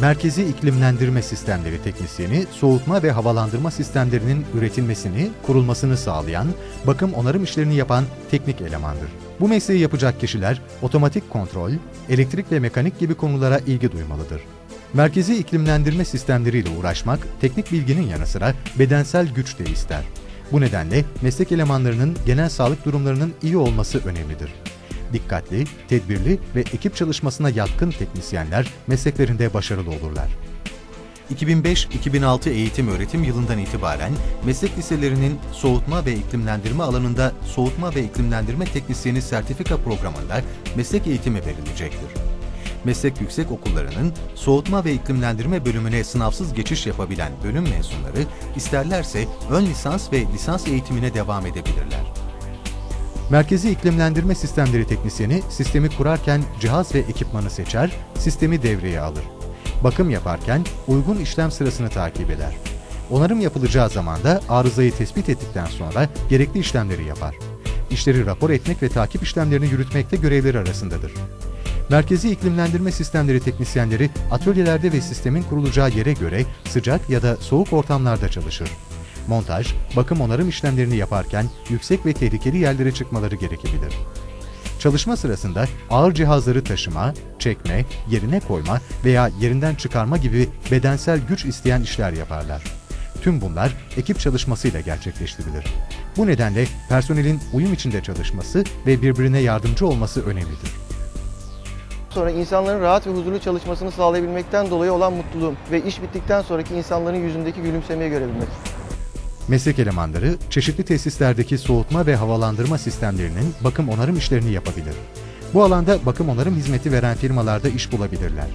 Merkezi iklimlendirme sistemleri teknisyeni, soğutma ve havalandırma sistemlerinin üretilmesini, kurulmasını sağlayan, bakım onarım işlerini yapan teknik elemandır. Bu mesleği yapacak kişiler otomatik kontrol, elektrik ve mekanik gibi konulara ilgi duymalıdır. Merkezi iklimlendirme sistemleriyle uğraşmak, teknik bilginin yanı sıra bedensel güç de ister. Bu nedenle meslek elemanlarının genel sağlık durumlarının iyi olması önemlidir. Dikkatli, tedbirli ve ekip çalışmasına yatkın teknisyenler mesleklerinde başarılı olurlar. 2005-2006 eğitim öğretim yılından itibaren meslek liselerinin soğutma ve iklimlendirme alanında soğutma ve iklimlendirme teknisyeni sertifika programında meslek eğitimi verilecektir. Meslek yüksek okullarının soğutma ve iklimlendirme bölümüne sınavsız geçiş yapabilen bölüm mezunları isterlerse ön lisans ve lisans eğitimine devam edebilirler. Merkezi iklimlendirme sistemleri teknisyeni sistemi kurarken cihaz ve ekipmanı seçer, sistemi devreye alır. Bakım yaparken uygun işlem sırasını takip eder. Onarım yapılacağı zaman da arızayı tespit ettikten sonra gerekli işlemleri yapar. İşleri rapor etmek ve takip işlemlerini yürütmekte görevleri arasındadır. Merkezi iklimlendirme sistemleri teknisyenleri atölyelerde ve sistemin kurulacağı yere göre sıcak ya da soğuk ortamlarda çalışır. Montaj, bakım onarım işlemlerini yaparken yüksek ve tehlikeli yerlere çıkmaları gerekebilir. Çalışma sırasında ağır cihazları taşıma, çekme, yerine koyma veya yerinden çıkarma gibi bedensel güç isteyen işler yaparlar. Tüm bunlar ekip çalışmasıyla gerçekleştirilir. Bu nedenle personelin uyum içinde çalışması ve birbirine yardımcı olması önemlidir. Sonra insanların rahat ve huzurlu çalışmasını sağlayabilmekten dolayı olan mutluluğum ve iş bittikten sonraki insanların yüzündeki gülümsemeyi görebilmek. Meslek elemanları çeşitli tesislerdeki soğutma ve havalandırma sistemlerinin bakım onarım işlerini yapabilir. Bu alanda bakım onarım hizmeti veren firmalarda iş bulabilirler.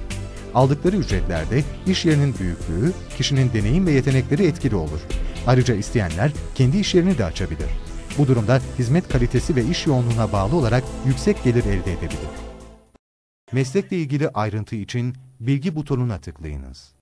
Aldıkları ücretlerde iş yerinin büyüklüğü, kişinin deneyim ve yetenekleri etkili olur. Ayrıca isteyenler kendi iş yerini de açabilir. Bu durumda hizmet kalitesi ve iş yoğunluğuna bağlı olarak yüksek gelir elde edebilir. Meslekle ilgili ayrıntı için bilgi butonuna tıklayınız.